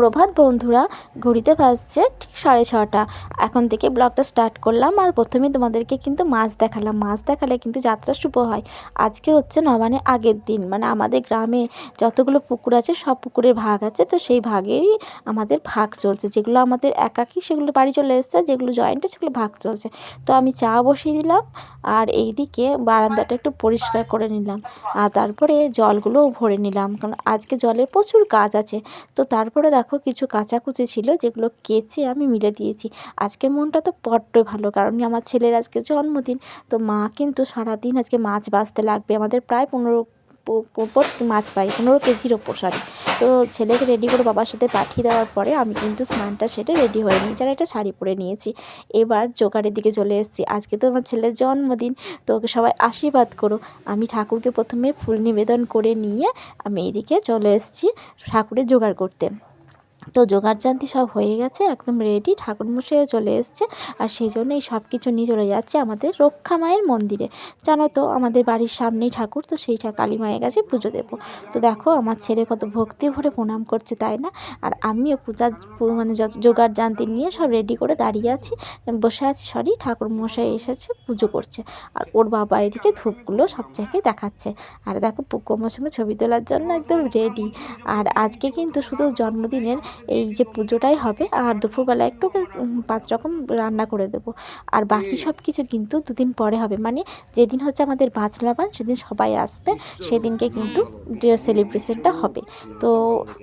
সুপ্রভাত বন্ধুরা, ঘড়িতে বাজছে ঠিক সাড়ে ছটা। এখন থেকে ব্লগটা স্টার্ট করলাম আর প্রথমে তোমাদেরকে কিন্তু মাছ দেখালাম। মাছ দেখালে কিন্তু যাত্রা শুভ হয়। আজকে হচ্ছে নবানের আগের দিন। মানে আমাদের গ্রামে যতগুলো পুকুর আছে, সব পুকুরের ভাগ আছে। তো সেই ভাগেরই আমাদের ভাগ চলছে। যেগুলো আমাদের একাকি, সেগুলো বাড়ি চলে এসছে। যেগুলো জয়েন্টে সেগুলো ভাগ চলছে। তো আমি চা বসিয়ে দিলাম আর এইদিকে বারান্দাটা একটু পরিষ্কার করে নিলাম। আর তারপরে জলগুলোও ভরে নিলাম। কারণ আজকে জলের প্রচুর কাজ আছে। তো তারপরে দেখো কিছু কাচাকুচি ছিল যেগুলো কেচে আমি মিলে দিয়েছি। আজকে মনটা তো বড্ডই ভালো, কারণ আমার ছেলের আজকে জন্মদিন। তো মা কিন্তু সারাদিন আজকে মাছ বাছতে লাগবে। আমাদের প্রায় পনেরো ওপর মাছ পাই, পনেরো কেজির ওপর সরি। তো ছেলেকে রেডি করে বাবার সাথে পাঠিয়ে দেওয়ার পরে আমি কিন্তু স্নানটা সেরে রেডি হয়ে নিয়েছি যারা একটা শাড়ি পরে নিয়েছি। এবার জোগাড়ের দিকে চলে এসেছি। আজকে তো আমার ছেলের জন্মদিন, তো ওকে সবাই আশীর্বাদ করো। আমি ঠাকুরকে প্রথমে ফুল নিবেদন করে নিয়ে আমি এদিকে চলে এসেছি ঠাকুরের জোগাড় করতে। তো জোগাড়জান্তি সব হয়ে গেছে, একদম রেডি ঠাকুরমশাইও চলে এসছে আর সেই জন্য এই সব কিছু নিয়ে চলে যাচ্ছে আমাদের রক্ষা মায়ের মন্দিরে। জানো তো আমাদের বাড়ির সামনেই ঠাকুর, তো সেইটা কালী মায়ের কাছে পুজো দেবো। তো দেখো আমার ছেলে কত ভক্তি ভরে প্রণাম করছে, তাই না? আর আমিও পূজার মানে যত জোগাড় জান্তি নিয়ে সব রেডি করে দাঁড়িয়ে আছি, বসে আছি, সরি, ঠাকুরমশাই এসেছে, পুজো করছে। আর ওর বাবা এদিকে ধূপগুলো সব জায়গায় দেখাচ্ছে। আর দেখো পুকু আমার সঙ্গে ছবি তোলার জন্য একদম রেডি আর আজকে কিন্তু শুধু জন্মদিনের এই যে পুজোটাই হবে আর দুপুরবেলা একটু পাঁচ রকম রান্না করে দেব। আর বাকি সব কিছু কিন্তু দুদিন পরে হবে। মানে যেদিন হচ্ছে আমাদের বাঁচলাবান সেদিন সবাই আসবে সেদিনকে কিন্তু সেলিব্রেশনটা হবে। তো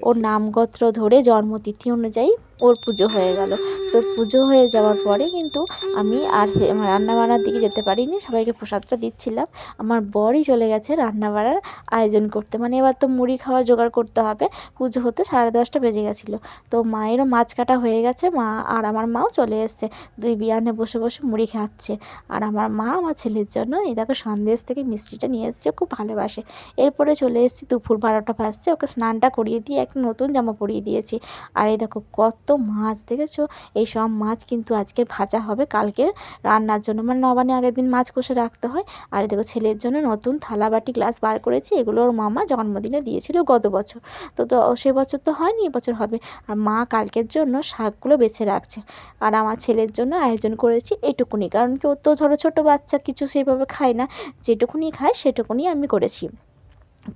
ওর নামগত্র ধরে জন্মতিথি অনুযায়ী ওর পুজো হয়ে গেল। তো পুজো হয়ে যাওয়ার পরে কিন্তু আমি আর রান্না বান্নার দিকে যেতে পারিনি। সবাইকে প্রসাদটা দিচ্ছিলাম। আমার বরই চলে গেছে রান্না বাড়ার আয়োজন করতে। মানে এবার তো মুড়ি খাওয়ার জোগাড় করতে হবে। পুজো হতে সাড়ে দশটা বেজে গেছিল। তো মায়েরও মাছ কাটা হয়ে গেছে। মা আর আমার মাও চলে এসছে। দুই বিয়ানে বসে বসে মুড়ি খাচ্ছে। আর আমার মা আমার ছেলের জন্য এই দেখো সন্দেশ থেকে মিষ্টিটা নিয়ে এসছে। খুব ভালোবাসে। এরপরে চলে এসেছি দুপুর বারোটা বাজছে। ওকে স্নানটা করিয়ে দিয়ে একটা নতুন জামা পরিয়ে দিয়েছি। আর এই দেখো কত মাছ, দেখেছ? এই সব মাছ কিন্তু আজকে ভাজা হবে। কালকে রান্নার জন্য। মানে নবানে আগের দিন মাছ কষে রাখতে হয়। আর দেখো, ছেলের জন্য নতুন থালা বাটি গ্লাস বার করেছি। এগুলো ওর মামা জন্মদিনে দিয়েছিল গত বছর। তো তো, সে বছর তো হয়নি এবছর হবে। আর মা কালকের জন্য শাকগুলো বেছে রাখছে। আর আমার ছেলের জন্য আয়োজন করেছি এটুকুনি। কারণ কি, ও তো ধরো ছোটো বাচ্চা, কিছু সেইভাবে খায় না। যেটুকুনি খায় সেটুকুনি আমি করেছি।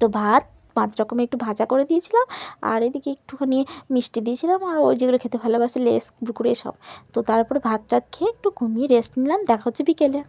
তো ভাত পাঁচ রকমের একটু ভাজা করে দিয়েছিলাম আর এদিকে একটুখানি মিষ্টি দিয়েছিলাম আর ওই যেগুলো খেতে ভালোবাসে লেস, কুরকুরে সব। তো তারপরে ভাত টাত খেয়ে একটু ঘুমিয়ে রেস্ট নিলাম, দেখা হচ্ছে বিকেলে।